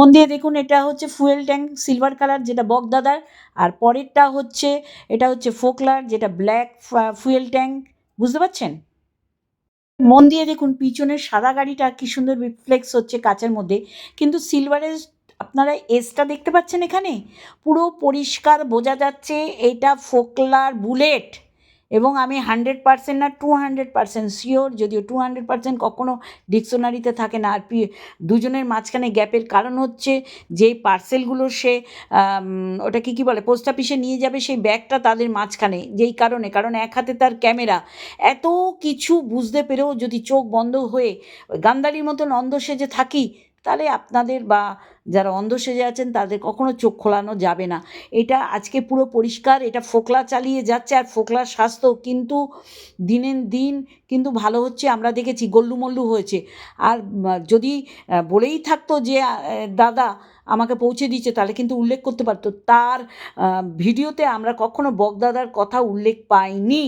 মন দিয়ে দেখুন, এটা হচ্ছে ফুয়েল ট্যাঙ্ক সিলভার কালার যেটা বকদাদার আর পরেরটা হচ্ছে, এটা হচ্ছে ফোকলার, যেটা ব্ল্যাক ফুয়েল ট্যাঙ্ক বুঝতে পারছেন? মন দিয়ে দেখুন, পিছনের সাদা গাড়িটা কি সুন্দর রিফ্লেক্স হচ্ছে কাচের মধ্যে। কিন্তু সিলভারের আপনারা এসটা দেখতে পাচ্ছেন এখানে? পুরো পরিষ্কার বোঝা যাচ্ছে, এটা ফোকলার বুলেট এবং আমি হান্ড্রেড পার্সেন্ট না টু হান্ড্রেড পার্সেন্ট শিওর যদিও টু হান্ড্রেড পার্সেন্ট কখনও ডিকশনারিতে থাকে না। আর পি- দুজনের মাঝখানে গ্যাপের কারণ হচ্ছে যেই পার্সেলগুলো সে ওটা ওটাকে কী বলে পোস্ট অফিসে নিয়ে যাবে সেই ব্যাগটা তাদের মাঝখানে, যেই কারণে। কারণ এক হাতে তার ক্যামেরা। এত কিছু বুঝতে পেরেও যদি চোখ বন্ধ হয়ে ওই গান্ধারির মতন অন্ধ সেজে থাকি তাহলে আপনাদের বা যারা অন্ধ সেজে আছেন, তাদের কখনো চোখ খোলানো যাবে না। এটা আজকে পুরো পরিষ্কার, এটা ফোকলা চালিয়ে যাচ্ছে আর ফোকলার স্বাস্থ্য কিন্তু দিনের দিন কিন্তু ভালো হচ্ছে, আমরা দেখেছি গল্লুমল্লু হয়েছে। আর যদি বলেই থাকতো যে দাদা আমাকে পৌঁছে দিচ্ছে তাহলে কিন্তু উল্লেখ করতে পারতো। তার ভিডিওতে আমরা কখনো বকদাদার কথা উল্লেখ পাইনি।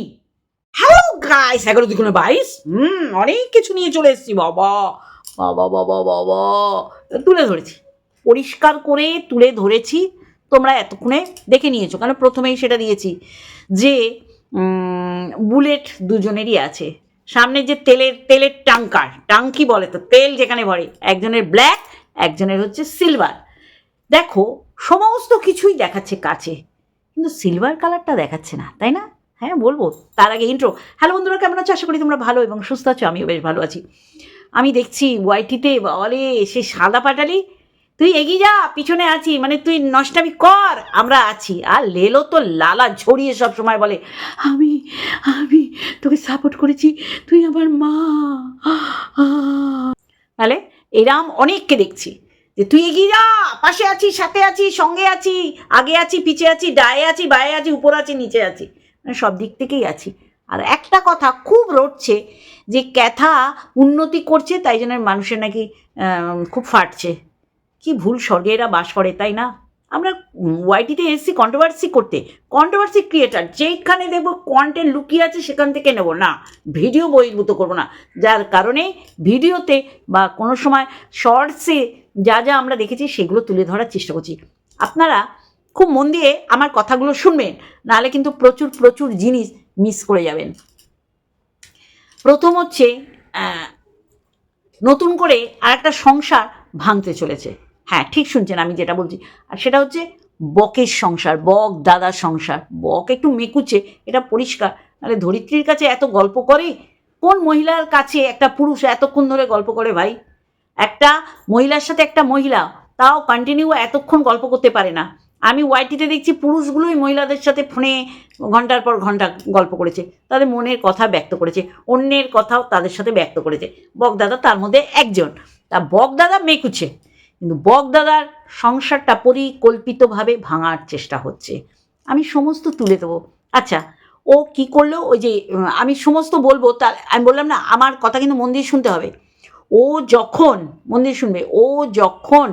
হ্যালো গাইস এগারো দুগুণে বাইশ? হুম, অনেক কিছু নিয়ে চলে এসেছি, বাবা। বাবা বাবা বাবা তুলে ধরেছি। পরিষ্কার করে তুলে ধরেছি। তোমরা এতক্ষণে দেখে নিয়েছো, কারণ প্রথমেই সেটা দিয়েছি যে বুলেট দুজনেরই আছে। সামনে যে তেলের তেলের টাঙ্কার টাঙ্কি বলে তো, তেল যেখানে ভরে, একজনের ব্ল্যাক, একজনের হচ্ছে সিলভার। দেখো, সমস্ত কিছুই দেখাচ্ছে কাছে, কিন্তু সিলভার কালারটা দেখাচ্ছে না, তাই না? হ্যাঁ বলব। তার আগে ইন্ট্রো হ্যালো বন্ধুরা, কেমন আছো? আশা করি তোমরা ভালো এবং সুস্থ আছো, আমিও বেশ ভালো আছি। আমি দেখছি ওয়াইটিতে বলে, সে সাদা পাটালি, তুই এগিয়ে যা, পিছনে আছি মানে তুই নষ্টামি কর, আমরা আছি। আর লেলো তো লালা ঝরিয়ে সব সময় বলে, আমি আমি তোকে সাপোর্ট করেছি, তুই আমার মা। তাহলে এরাম অনেককে দেখছি, যে তুই এগিয়ে যা, পাশে আছি, সাথে আছি, সঙ্গে আছি, আগে আছি, পিছে আছি, ডায়ে আছি, বায়ে আছি, উপর আছি, নিচে আছি। মানে সব দিক থেকেই আছি। আর একটা কথা খুব রটছে যে ক্যাথা উন্নতি করছে, তাই জন্য মানুষের নাকি খুব ফাটছে। কি ভুল স্বর্গে এরা বাস করে, তাই না? আমরা ওয়াইটিতে এসেছি কন্ট্রোভার্সি করতে। কন্ট্রোভার্সি ক্রিয়েটার যেখানে দেখব কন্টেন্ট লুকিয়ে আছে, সেখান থেকে নেব। না ভিডিও বহির্ভূত করব না। যার কারণে ভিডিওতে বা কোনো সময় শর্টসে যা যা আমরা দেখেছি, সেগুলো তুলে ধরার চেষ্টা করছি। আপনারা খুব মন দিয়ে আমার কথাগুলো শুনবেন। নাহলে কিন্তু প্রচুর প্রচুর জিনিস মিস করে যাবেন। প্রথম হচ্ছে নতুন করে আর একটা সংসার ভাঙতে চলেছে। হ্যাঁ ঠিক শুনছেন আমি যেটা বলছি। আর সেটা হচ্ছে বকের সংসার, বক দাদার সংসার। বক একটু মেকুচে, এটা পরিষ্কার। নাহলে ধরিত্রীর কাছে এত গল্প করে, কোন মহিলার কাছে একটা পুরুষ এতক্ষণ ধরে গল্প করে ভাই? একটা মহিলার সাথে একটা মহিলা, তাও কন্টিনিউ এতক্ষণ গল্প করতে পারে না। আমি ওয়াইটিতে দেখছি পুরুষগুলোই মহিলাদের সাথে ফোনে ঘণ্টার পর ঘণ্টা গল্প করেছে, তাদের মনের কথা ব্যক্ত করেছে, অন্যের কথাও তাদের সাথে ব্যক্ত করেছে। বকদাদা তার মধ্যে একজন। তা বকদাদা মেকুছে, কিন্তু বকদাদার সংসারটা পরিকল্পিতভাবে ভাঙার চেষ্টা হচ্ছে। আমি সমস্ত তুলে দেবো। আচ্ছা ও কি করল? ওই যে আমি সমস্ত বলব, তার, আমি বললাম না, আমার কথা কিন্তু মন দিয়ে শুনতে হবে। ও যখন, মন দিয়ে শুনবে, ও যখন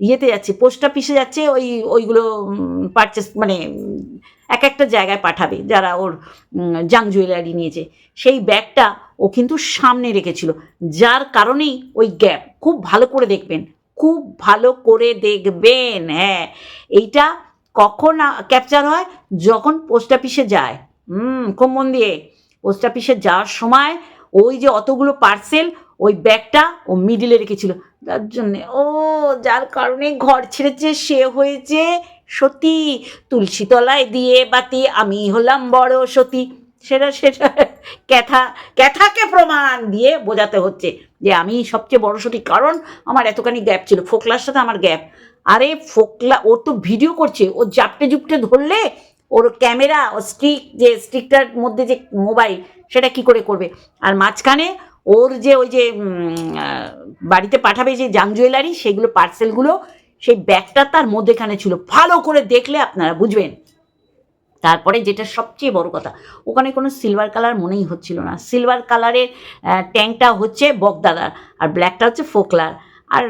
ইয়েতে যাচ্ছে পোস্ট অফিসে যাচ্ছে, ওই, ওইগুলো পারচেস মানে এক একটা জায়গায় পাঠাবে, যারা ওর জাং জুয়েলারি নিয়েছে। সেই ব্যাগটা ও কিন্তু সামনে রেখেছিল। যার কারণেই ওই গ্যাপ খুব ভালো করে দেখবেন, খুব ভালো করে দেখবেন হ্যাঁ। এইটা কখন ক্যাপচার হয়? যখন পোস্ট অফিসে যায়, হুম, খুব মন দিয়ে। পোস্ট অফিসে যাওয়ার সময় ওই যে অতগুলো পার্সেল ওই ব্যাগটা ও মিডিলে রেখেছিল। যার জন্যে, ও, যার কারণে ঘর ছেড়েছে, সে হয়েছে সতী। তুলসী তলায় দিয়ে বাতি, আমি হলাম বড় সতী। সেটা সেটা ক্যাথা, ক্যাথাকে প্রমাণ দিয়ে বোঝাতে হচ্ছে যে আমি সবচেয়ে বড় সতী, কারণ আমার এতখানি গ্যাপ ছিল, ফোকলার সাথে আমার গ্যাপ। আরে, ফোকলা, ও তো ভিডিও করছে, ও জাপটে জুপটে ধরলে ওর ক্যামেরা, ও স্টিক যে স্টিকটার মধ্যে যে মোবাইল, সেটা কি করে করবে? আর মাঝখানে ওর যে ওই যে বাড়িতে পাঠাবে যে জাং জুয়েলারি, সেগুলো পার্সেলগুলো সেই ব্যাগটা তার মধ্যেখানে ছিল। ভালো করে দেখলে আপনারা বুঝবেন। তারপরে যেটা সবচেয়ে বড় কথা, ওখানে কোনো সিলভার কালার মনেই হচ্ছিল না। সিলভার কালারের ট্যাঙ্কটা হচ্ছে বকদাদার আর ব্ল্যাকটা হচ্ছে ফোকলার। আর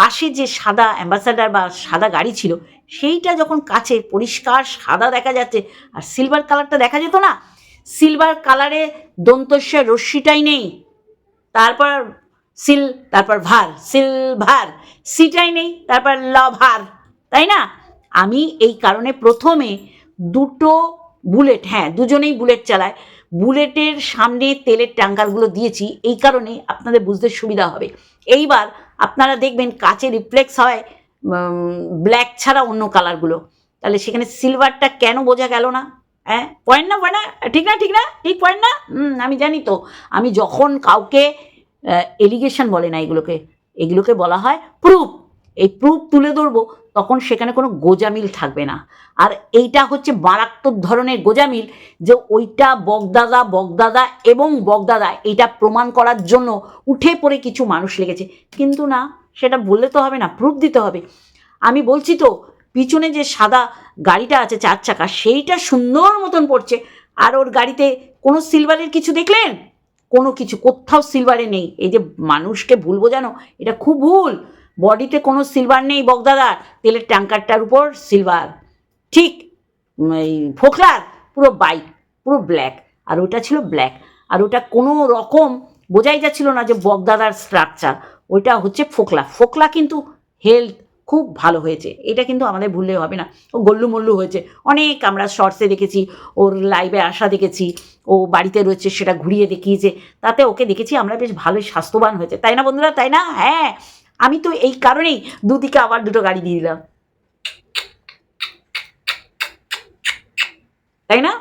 পাশে যে সাদা অ্যাম্বাসাডার বা সাদা গাড়ি ছিল, সেইটা যখন কাছে পরিষ্কার সাদা দেখা যাচ্ছে, আর সিলভার কালারটা দেখা যেত না সিলভার কালারে দন্তস্যের রশ্মিটাই নেই। তারপর সিল, তারপর ভার সিলভার সিটাই নেই, তারপর লভার তাই না? আমি এই কারণে প্রথমে দুটো বুলেট হ্যাঁ দুজনেই বুলেট চালায় বুলেটের সামনে তেলের ট্যাঙ্কারগুলো দিয়েছি, এই কারণে আপনাদের বুঝতে সুবিধা হবে। এইবার আপনারা দেখবেন কাচে রিফ্লেক্স হয় ব্ল্যাক ছাড়া অন্য কালারগুলো। তাহলে সেখানে সিলভারটা কেন বোঝা গেল না? হ্যাঁ? পয়েন্ট না পয়েন্ট না? ঠিক না ঠিক না? ঠিক পয়েন্ট না? আমি জানি তো। আমি যখন কাউকে এলিগেশন বলে না এগুলোকে এগুলোকে বলা হয় প্রুফ এই প্রুফ তুলে ধরবো, তখন সেখানে কোনো গোজামিল থাকবে না। আর এইটা হচ্ছে মারাত্মক ধরনের গোজামিল যে ওইটা বগদাদা বগদাদা এবং বগদাদা এটা প্রমাণ করার জন্য উঠে পড়ে কিছু মানুষ লেগেছে। কিন্তু না, সেটা বললে তো হবে না প্রুফ দিতে হবে। আমি বলছি তো পিছনে যে সাদা গাড়িটা আছে চার চাকা, সেইটা সুন্দর মতন পড়ছে। আর ওর গাড়িতে কোনো সিলভারের কিছু দেখলেন? কোনো কিছু, কোথাও সিলভারে নেই। এই যে মানুষকে ভুল বোঝানো, এটা খুব ভুল। বডিতে কোনো সিলভার নেই বগদাদার, তেলের ট্যাঙ্কারটার উপর সিলভার ঠিক এই ফোকলার, পুরো বাইক পুরো ব্ল্যাক আর ওটা ছিল ব্ল্যাক আর ওটা কোনো রকম বোঝাই যাচ্ছিল না যে বগদাদার স্ট্রাকচার ওইটা হচ্ছে ফোকলা। ফোকলা কিন্তু হেলথ খুব ভালো হয়েছে। এটা কিন্তু আমাদের ভুললে হবে না। ও গল্লু মল্লু হয়েছে। অনেক আমরা শর্টসে দেখেছি, ওর লাইভে আসা দেখেছি, ও বাড়িতে রয়েছে, সেটা ঘুরিয়ে দেখিয়েছে, তাতে ওকে দেখেছি আমরা বেশ ভালোই স্বাস্থ্যবান হয়েছে। তাই না বন্ধুরা? তাই না? হ্যাঁ। আমি তো এই কারণেই দুদিকে আবার দুটো গাড়ি দিয়ে দিলাম। তাই না?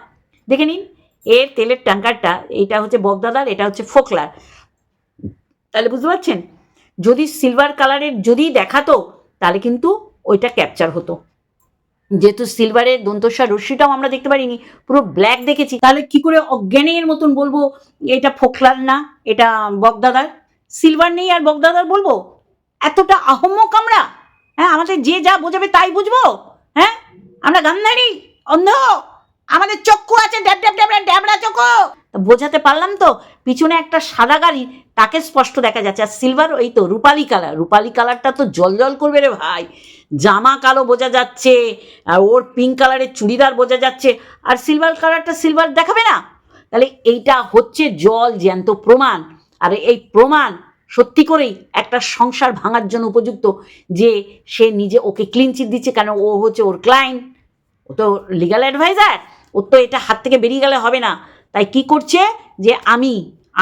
দেখে নিন, এর তেলের ট্যাঙ্কারটা এইটা হচ্ছে বগদাদার এটা হচ্ছে ফোকলার। তাহলে বুঝতে পারছেন? যদি সিলভার কালারের যদি দেখাতো তাহলে কিন্তু ওইটা ক্যাপচার হতো। যেহেতু সিলভারের দন্তস্বর রশ্মিটাও আমরা দেখতে পারিনি, পুরো ব্ল্যাক দেখেছি। তাহলে কি করে অজ্ঞানের মতন বলব, এটা ফোকলার না, এটা বগদাদার? সিলভার নেই আর বগদাদার বলব? এতটা আহম্মক আমরা? হ্যাঁ আমাদের যে যা বোঝাবে তাই বুঝব? হ্যাঁ আমরা গান্ধারি, অন্ধ, আমাদের চক্ষু আছে, ড্যাব ড্যাব ড্যাবড়া ড্যাবড়া চক্ষু। বোঝাতে পারলাম তো? পিছনে একটা সাদা গাড়ি, তাকে স্পষ্ট দেখা যাচ্ছে। আর সিলভার ওই তো, রূপালি কালার রূপালি কালারটা তো জল জল করবে রে ভাই। জামা কালো বোঝা যাচ্ছে, আর ওর পিঙ্ক কালারের চুড়িদার বোঝা যাচ্ছে। আর সিলভার কালারটা সিলভার দেখাবে না? তাহলে এইটা হচ্ছে জল জ্যান্ত প্রমাণ। আর এই প্রমাণ সত্যি করেই একটা সংসার ভাঙার জন্য উপযুক্ত, যে সে নিজে ওকে ক্লিন চিট দিচ্ছে, কেন ও হচ্ছে ওর ক্লায়েন্ট ও তো লিগাল অ্যাডভাইজার ওর তো এটা হাত থেকে বেরিয়ে গেলে হবে না। তাই কি করছে? যে আমি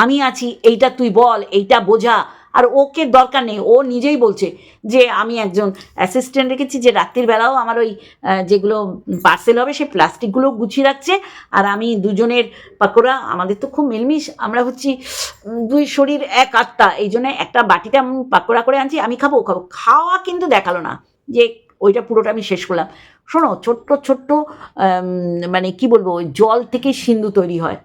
আমি আছি, এইটা তুই বল, এইটা বোঝা। আর ওকে দরকার নেই, ও নিজেই বলছে যে আমি একজন অ্যাসিস্ট্যান্ট রেখেছি যে রাত্রির বেলাও আমার ওই যেগুলো পার্সেল হবে সেই প্লাস্টিকগুলো গুছিয়ে রাখছে। আর আমি দুজনের পাকোড়া, আমাদের তো খুব মিলমিশ, আমরা হচ্ছি দুই শরীর এক আত্মা। এই জন্য একটা আমি পাকোড়া করে আনছি, আমি খাব খাব। খাওয়া কিন্তু দেখাল না যে ওইটা পুরোটা আমি শেষ করলাম। শোনো ছোট্ট ছোট্ট মানে কি বলব জল থেকে সিন্ধু তৈরি হয়।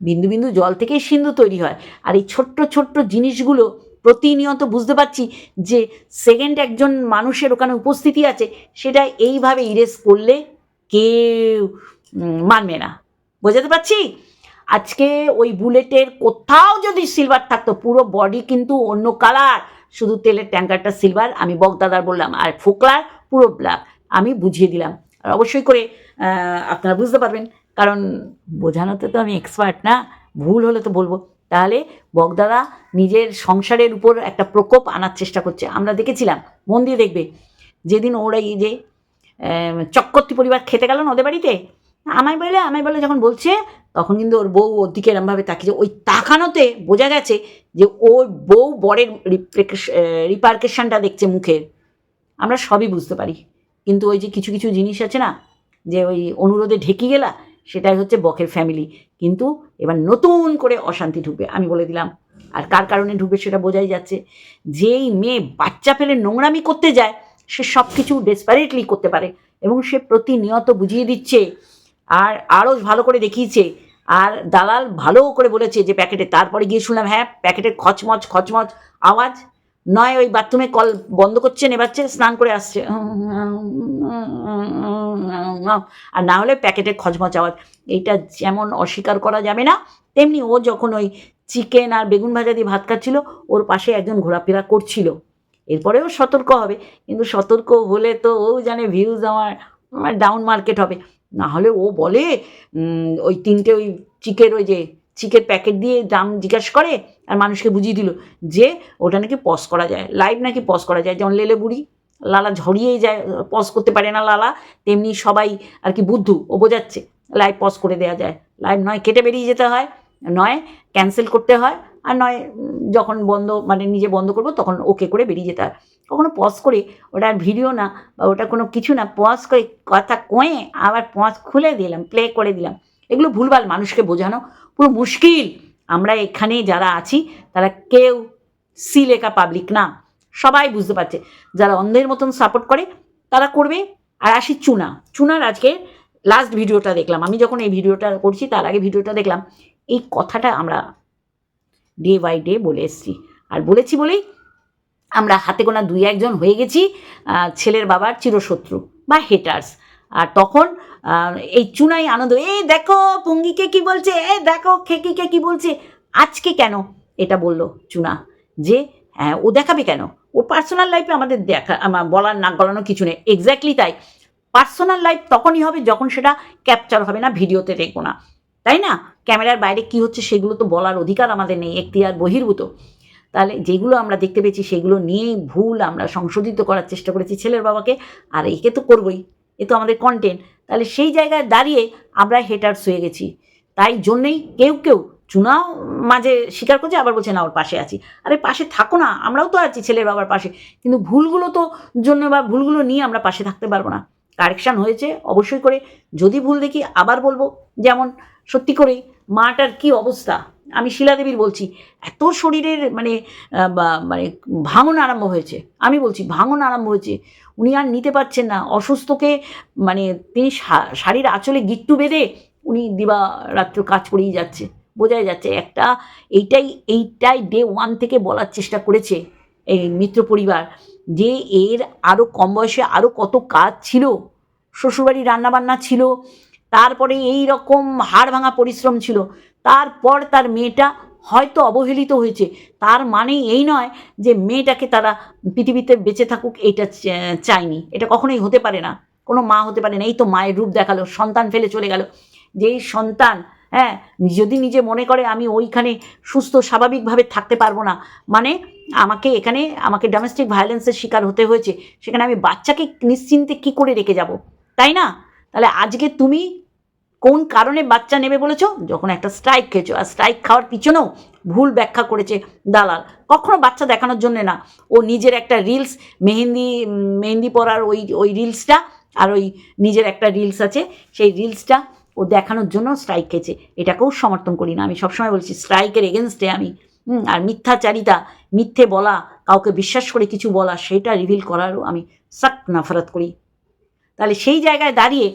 বিন্দু বিন্দু জল থেকেই সিন্ধু তৈরি হয়। আর এই ছোট্ট ছোট্ট জিনিসগুলো প্রতিনিয়ত বুঝতে পারছি যে সেকেন্ড একজন মানুষের ওখানে উপস্থিতি আছে সেটা এইভাবে ইরেজ করলে উম, মানবে না। বোঝাতে পারছি? আজকে ওই বুলেটের কোথাও যদি সিলভার থাকতো পুরো বডি কিন্তু অন্য কালার শুধু তেলের ট্যাঙ্কারটা সিলভার আমি বগদাদার বললাম আর ফোকলার পুরো ব্ল্যাক আমি বুঝিয়ে দিলাম। আর অবশ্যই করে আপনারা বুঝতে পারবেন। কারণ বোঝানোতে তো আমি এক্সপার্ট না ভুল হলে তো বলব। তাহলে বগদাদা নিজের সংসারের উপর একটা প্রকোপ আনার চেষ্টা করছে। আমরা দেখেছিলাম মন দিয়ে দেখবে। যেদিন ওরা এই যে আহ, চক্রবর্তী পরিবার খেতে গেল না ওদের বাড়িতে আমায় বলে আমায় বলে যখন বলছে তখন কিন্তু ওর বউ ওর দিকে এরমভাবে তাকিয়েছে। ওই তাকানোতে বোঝা গেছে যে ওর বউ বরের রিপ্রেকেশ রিপার্কেশনটা দেখছে মুখের। আমরা সবই বুঝতে পারি। কিন্তু ওই যে কিছু কিছু জিনিস আছে না, যে ওই অনুরোধে ঢেকে গেলা, সেটাই হচ্ছে বকের ফ্যামিলি কিন্তু এবার নতুন করে অশান্তি ঢুকবে, আমি বলে দিলাম। আর কার কারণে ঢুকবে সেটা বোঝাই যাচ্ছে। যেই মেয়ে বাচ্চা ফেলে নোংরামি করতে যায়, সে সব কিছু ডেসপারেটলি করতে পারে এবং সে প্রতিনিয়ত বুঝিয়ে দিচ্ছে, আর আরও ভালো করে দেখিয়েছে, আর দালাল ভালো করে বলেছে যে প্যাকেটে, তারপরে গিয়ে শুনলাম হ্যাঁ প্যাকেটের খচমচ খচমচ আওয়াজ। নয়, ওই বাথরুমে কল বন্ধ করছে নেবাচ্ছে স্নান করে আসছে। আর না হলে প্যাকেটে খচমচ আওয়াজ। এইটা যেমন অস্বীকার করা যাবে না, তেমনি ও যখন ওই চিকেন আর বেগুন ভাজা দিয়ে ভাত খাচ্ছিল, ওর পাশে একজন ঘোরাফেরা করছিল। এরপরেও সতর্ক হবে, কিন্তু সতর্ক হলে তো ও জানে ভিউজ আমার আমার ডাউন মার্কেট হবে। না হলে ও বলে ওই তিনটে ওই চিকের ওই যে চিকের প্যাকেট দিয়ে দাম জিজ্ঞাসা করে আর মানুষকে বুঝিয়ে দিল যে ওটা নাকি পজ করা যায়। লাইভ নাকি পজ করা যায়। যেমন লেলে বুড়ি, লালা ঝরিয়েই যায়, পজ করতে পারে না লালা, তেমনি সবাই আর কি বুদ্ধু, ও বোঝাচ্ছে। লাইভ পজ করে দেওয়া যায়। লাইভ নয়, কেটে বেরিয়ে যেতে হয়, নয় ক্যান্সেল করতে হয়, আর নয়, যখন বন্ধ মানে নিজে বন্ধ করব, তখন ওকে করে বেরিয়ে যেতে হয়। কখনো পজ করে, ওটা আর ভিডিও না, বা ওটা কোনো কিছু না, পজ করে, কথা কয়ে, আবার পজ খুলে দিলাম প্লে করে দিলাম। এগুলো ভুলভাল মানুষকে বোঝানো পুরো মুশকিল। আমরা এখানে যারা আছি, তারা কেউ সি লেখা পাবলিক না। সবাই বুঝতে পারছে। যারা অন্ধের মতন সাপোর্ট করে, তারা করবে। আর আসি চুনা। চুনার আজকে লাস্ট ভিডিওটা দেখলাম। আমি যখন এই ভিডিওটা করছি, তার আগে ভিডিওটা দেখলাম। এই কথাটা আমরা ডে বাই ডে বলে এসছি। আর বলেছি বলেই আমরা হাতে গোনা দুই একজন হয়ে গেছি ছেলের বাবার চিরশত্রু বা হেটার্স আর তখন এই চুনাই আনন্দ, এ দেখো পঙ্গিকে কি বলছে, এ দেখো খেকিকে কি বলছে। আজকে কেন এটা বলল চুনা? যে হ্যাঁ ও দেখাবে কেন? ওর পার্সোনাল লাইফে আমাদের দেখা বলার নাক গলানো কিছু নেই। এক্স্যাক্টলি তাই। পার্সোনাল লাইফ তখনই হবে যখন সেটা ক্যাপচার হবে না, ভিডিওতে দেখব না। তাই না? ক্যামেরার বাইরে কি হচ্ছে সেগুলো তো বলার অধিকার আমাদের নেই, এখতিয়ার বহির্ভূত। তাহলে যেগুলো আমরা দেখতে পেয়েছি সেগুলো নিয়েই ভুল আমরা সংশোধিত করার চেষ্টা করেছি ছেলের বাবাকে, আর একে তো করবই। এ তো আমাদের কন্টেন্ট তাহলে সেই জায়গায় দাঁড়িয়ে আমরা হেটার্স হয়ে গেছি। তাই জন্যেই কেউ কেউ চুনাও মাঝে স্বীকার করছে, আবার বলছে, না, ওর পাশে আছি। আরে, পাশে থাকো না, আমরাও তো আছি ছেলের বাবার পাশে। কিন্তু ভুলগুলো তো জন্য বা ভুলগুলো নিয়ে আমরা পাশে থাকতে পারব না। কারেকশান হয়েছে অবশ্যই করে। যদি ভুল দেখি আবার বলব, যেমন সত্যি করেই মাটার কি অবস্থা? আমি শিলাদেবীর বলছি, এত শরীরের মানে মানে ভাঙন আরম্ভ হয়েছে। আমি বলছি, ভাঙন আরম্ভ হয়েছে। উনি আর নিতে পারছেন না। অসুস্থকে মানে তিনি শাড়ির আঁচলে গিট্টু বেঁধে উনি দিবা রাত্র কাজ করেই যাচ্ছে। বোঝাই যাচ্ছে একটা, এইটাই এইটাই ডে ওয়ান থেকে বলার চেষ্টা করেছে এই মিত্র পরিবার, যে এর আরও কম বয়সে আরও কত কাজ ছিল। শ্বশুরবাড়ি রান্নাবান্না ছিল। তারপরে এই রকম হাড় ভাঙা পরিশ্রম ছিল। তারপর তার মেয়েটা হয়তো অবহেলিত হয়েছে। তার মানে এই নয় যে মেয়েটাকে তারা পৃথিবীতে বেঁচে থাকুক এটা চায়নি। এটা কখনোই হতে পারে না। কোনো মা হতে পারে না। এই তো মায়ের রূপ দেখাল, সন্তান ফেলে চলে গেল। যেই সন্তান হ্যাঁ যদি নিজে মনে করে আমি ওইখানে সুস্থ স্বাভাবিকভাবে থাকতে পারব না মানে আমাকে এখানে, আমাকে ডোমেস্টিক ভায়োলেন্সের শিকার হতে হয়েছে, সেখানে আমি বাচ্চাকে নিশ্চিন্তে কি করে রেখে যাব? তাই না? তাহলে আজকে তুমি কোন কারণে বাচ্চা নেবে বলেছ? যখন একটা স্ট্রাইক খেয়েছো, আর স্ট্রাইক খাওয়ার পিছনেও ভুল ব্যাখ্যা করেছে দালাল। কখনো বাচ্চা দেখানোর জন্য না। ও নিজের একটা রিলস মেহেন্দি মেহেন্দি পরার ওই ওই রিলসটা আর ওই নিজের একটা রিলস আছে। সেই রিলসটা ও দেখানোর জন্য স্ট্রাইক খেয়েছে। এটাকেও সমর্থন করি না। আমি সবসময় বলছি স্ট্রাইকের এগেনস্টে আমি। আর মিথ্যাচারিতা, মিথ্যে বলা, কাউকে বিশ্বাস করে কিছু বলা, সেটা রিভিল করারও আমি সাক নাফরত করি। তাহলে সেই জায়গায় দাঁড়িয়ে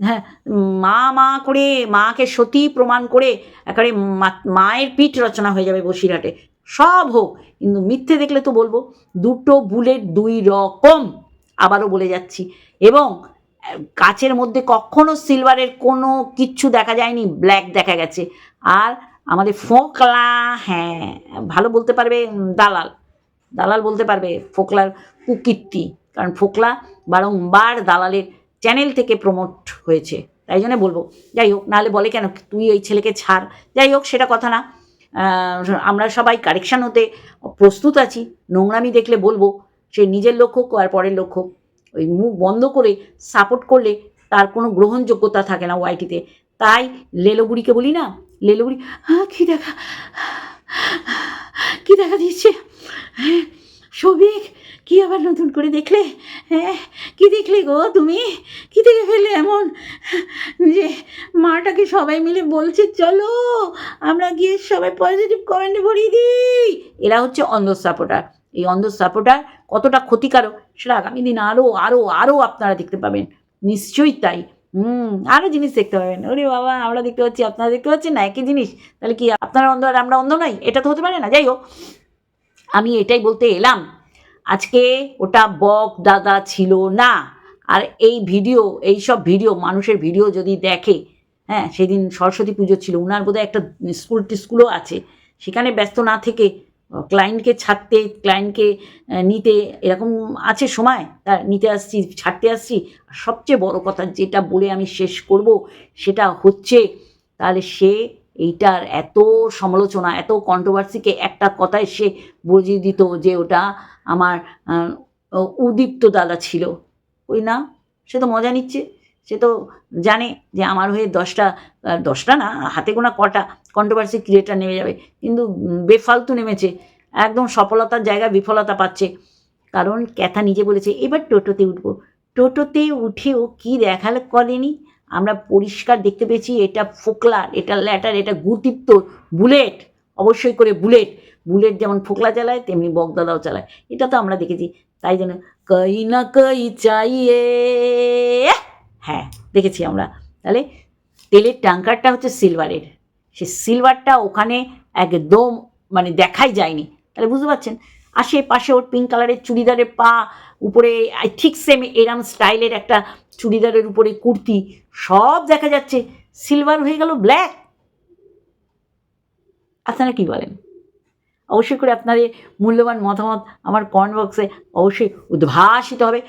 হ্যাঁ মা মা করে, মাকে সতী প্রমাণ করে একেবারে মায়ের পিঠ রচনা হয়ে যাবে বসিরহাটে। সব হোক, কিন্তু মিথ্যে দেখলে তো বলব, দুটো বুলেট দুই রকম, আবারও বলে যাচ্ছি। এবং কাচের মধ্যে কখনো সিলভারের কোনো কিচ্ছু দেখা যায়নি, ব্ল্যাক দেখা গেছে। আর আমাদের ফোকলা হ্যাঁ ভালো বলতে পারবে দালাল। দালাল বলতে পারবে ফোকলার কুকীর্তি। কারণ ফোকলা বারংবার দালালের চ্যানেল থেকে প্রমোট হয়েছে। তাই জন্য বলব, যাই হোক, নাহলে বলে কেন তুই ওই ছেলেকে ছাড়? যাই হোক, সেটা কথা না। আমরা সবাই কারেকশান হতে প্রস্তুত আছি। নোংরামি দেখলে বলব, সে নিজের লক্ষ্য আর পরের লক্ষ্য। ওই মুখ বন্ধ করে সাপোর্ট করলে তার কোনো গ্রহণযোগ্যতা থাকে না ওয়াইটিতে। তাই লেলোবুড়িকে বলি না, লেলোবুড়ি হ্যাঁ কী দেখা কী দেখা দিচ্ছে? হ্যাঁ সবিক কি আবার নতুন করে দেখলে? হ্যাঁ কি দেখলে গো তুমি? কি দেখে ফেললে এমন? যে মাটাকে সবাই মিলে বলছে, চলো, আমরা গিয়ে সবাই পজিটিভ কমেন্টে ভরিয়ে দিই। এরা হচ্ছে অন্ধ সাপোর্টার এই অন্ধ সাপোর্টার কতটা ক্ষতিকারক সেটা আগামী দিন আরও আরও আরও আপনারা দেখতে পাবেন। নিশ্চয়ই তাই। হুম আরও জিনিস দেখতে পাবেন। ওরে বাবা, আমরা দেখতে পাচ্ছি, আপনারা দেখতে পাচ্ছেন না? একই জিনিস। তাহলে কি আপনারা অন্ধ আর আমরা অন্ধ নই? এটা তো হতে পারে না? যাই হোক, আমি এটাই বলতে এলাম। আজকে ওটা বক দাদা ছিল না। আর এই ভিডিও, এই সব ভিডিও, মানুষের ভিডিও যদি দেখে হ্যাঁ সেদিন সরস্বতী পুজো ছিল, উনার বোধহয় একটা স্কুল টিস্কুলও আছে, সেখানে ব্যস্ত না থেকে ক্লায়েন্টকে ছাড়তে ক্লায়েন্টকে নিতে, এরকম আছে সময়? তার নিতে আসছি, ছাড়তে আসছি। সবচেয়ে বড় কথা যেটা বলে আমি শেষ করব, সেটা হচ্ছে, তাহলে সে এইটার এত সমালোচনা, এত কন্ট্রোভার্সিকে একটা কথায় সে বুঝিয়ে দিত যে ওটা আমার উদীপ্ত দাদা ছিল। ওই না? সে তো মজা নিচ্ছে। সে তো জানে যে আমার হয়ে দশটা দশটা না, হাতে গোনা কটা কন্ট্রোভার্সি ক্রিয়েটার নেমে যাবে। কিন্তু বেফালতু নেমেছে। একদম সফলতার জায়গায় বিফলতা পাচ্ছে। কারণ ক্যাথা নিজে বলেছে, এবার টোটোতে উঠবো। টোটোতে উঠেও কি দেখালে করেনি? আমরা পরিষ্কার দেখতে পেয়েছি, এটা ফোকলার এটা ল্যাটার, এটা গুতিপ্ত বুলেট, অবশ্যই করে বুলেট। বুলেট যেমন ফোকলা চালায়, তেমনি বগদাদাও চালায়। এটা তো আমরা দেখেছি, তাই জন্য কই না কই চাইয়ে। হ্যাঁ দেখেছি আমরা। তাহলে তেলের ট্যাঙ্কারটা হচ্ছে সিলভারের। সে সিলভারটা ওখানে একদম মানে দেখাই যায়নি। তাহলে বুঝতে পারছেন? আশেপাশে ওর পিঙ্ক কালারের চুড়িদারের পা, উপরে ঠিক সেম এরাম স্টাইলের একটা চুড়িদারের উপরে কুর্তি, সব দেখা যাচ্ছে। সিলভার হয়ে গেল ব্ল্যাক আপনারা কি বলেন? অবশ্যই করে আপনাদের মূল্যবান মতামত আমার কমেন্ট বক্সে অবশ্যই উদ্ভাসিত হবে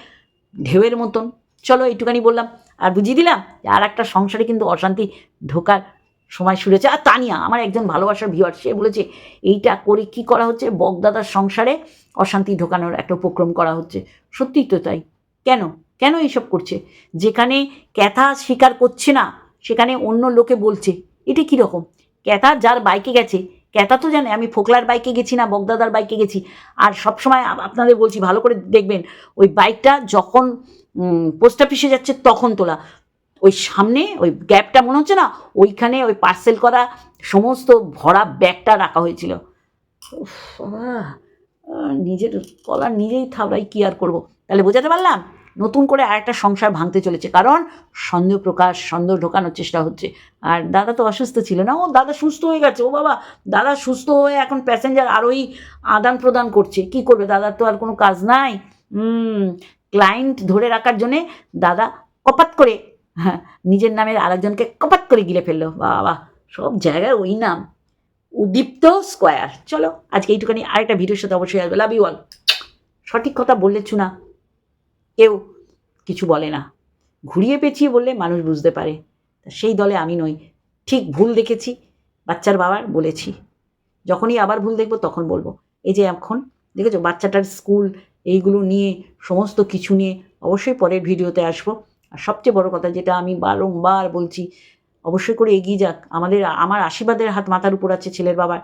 ঢেউয়ের মতন। চলো এইটুখানি বললাম। আর বুঝিয়ে দিলাম আর একটা সংসারে কিন্তু অশান্তি ঢোকার সময় হয়েছে আর তানিয়া, আমার একজন ভালোবাসার ভিউয়ার সে বলেছে, এইটা করে কি করা হচ্ছে? বগদাদার সংসারে অশান্তি ঢোকানোর একটা উপক্রম করা হচ্ছে। সত্যিই তো তাই। কেন? কেন এইসব করছে? যেখানে ক্যাথা স্বীকার করছে না, সেখানে অন্য লোকে বলছে। এটা কীরকম ক্যাথা যার বাইকে গেছে, ক্যাথা তো জানে, আমি ফোকলার বাইকে গেছি না, বগদাদার বাইকে গেছি। আর সবসময় আপ- আপনাদের বলছি, ভালো করে দেখবেন, ওই বাইকটা যখন পোস্ট অফিসে যাচ্ছে, তখন তোলা। ওই সামনে, ওই গ্যাপটা মনে হচ্ছে না, ওইখানে ওই পার্সেল করা সমস্ত ভরা ব্যাগটা রাখা হয়েছিল। নিজের কলার নিজেই থাবড়াই কি আর করব? তাহলে বোঝাতে পারলাম? নতুন করে আরেকটা সংসার ভাঙতে চলেছে, কারণ সন্দেহ প্রকাশ, সন্দেহ ঢোকানোর চেষ্টা হচ্ছে। আর দাদা তো অসুস্থ ছিল না, ও দাদা সুস্থ হয়ে গেছে, ও বাবা, দাদা সুস্থ হয়ে এখন প্যাসেঞ্জার আরোই আদান প্রদান করছে, কি করবে? দাদার তো আর কোনো কাজ নাই। ক্লায়েন্ট ধরে রাখার জন্যে দাদা কপাত করে হ্যাঁ নিজের নামের আরেকজনকে কপাত করে গিলে ফেলল। বাবা, সব জায়গায় ওই নাম। উদীপ্ত স্কোয়ার। চলো, আজকে এইটুখানি আরেকটা ভিডিওর সাথে অবশ্যই আসবে। লাভ ইউ অল সঠিক কথা বললেছ না কেউ কিছু বলে না। ঘুরিয়ে পেঁচিয়ে বললে মানুষ বুঝতে পারে। সেই দলে আমি নই। ঠিক ভুল দেখেছি, বাচ্চার বাবার বলেছি। যখনই আবার ভুল দেখব তখন বলব। এই যে এখন, দেখেছ? বাচ্চাটার স্কুল, এইগুলো নিয়ে, সমস্ত কিছু নিয়ে অবশ্যই পরের ভিডিওতে আসব। আর সবচেয়ে বড় কথা যেটা আমি বারংবার বলছি, অবশ্যই করে এগিয়ে যাক। আমাদের, আমার আশীর্বাদের হাত মাথার উপর আছে ছেলের বাবার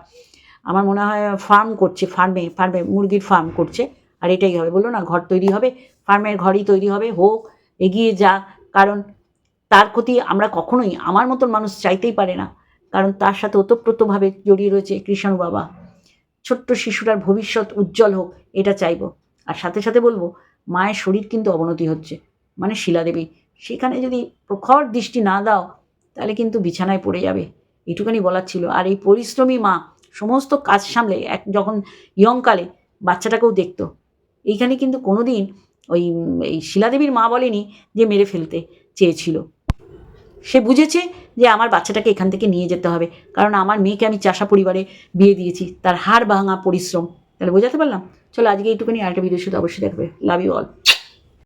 আমার মনে হয় ফার্ম করছে ফার্মে ফার্মে মুরগির ফার্ম করছে। আর এটাই হবে, বলল না, ঘর তৈরি হবে ফার্মের ঘরই তৈরি হবে, হোক, এগিয়ে যাক কারণ তার ক্ষতি আমরা কখনোই, আমার মতন মানুষ চাইতেই পারে না। কারণ তার সাথে ওতপ্রোতভাবে জড়িয়ে রয়েছে কৃষ্ণ বাবা। ছোট্ট শিশুটার ভবিষ্যৎ উজ্জ্বল হোক, এটা চাইব। আর সাথে সাথে বলব, মায়ের শরীর কিন্তু অবনতি হচ্ছে। মানে শিলাদেবী, সেখানে যদি প্রখর দৃষ্টি না দাও, তাহলে কিন্তু বিছানায় পড়ে যাবে। এটুখানি বলার ছিল। আর এই পরিশ্রমী মা, সমস্ত কাজ সামলে এক যখন ইয়ংকালে বাচ্চাটাকেও দেখতো। এইখানে কিন্তু কোনোদিন ওই এই শিলাদেবীর মা বলেনি যে মেরে ফেলতে চেয়েছিল। সে বুঝেছে যে আমার বাচ্চাটাকে এখান থেকে নিয়ে যেতে হবে। কারণ আমার মেয়েকে আমি চাষা পরিবারে বিয়ে দিয়েছি। তার হাড় ভাঙা পরিশ্রম। তাহলে বোঝাতে পারলাম? চলো আজকে এইটুকুনি আরেকটা ভিডিও শুধু অবশ্যই দেখবে লাভ ইউ অল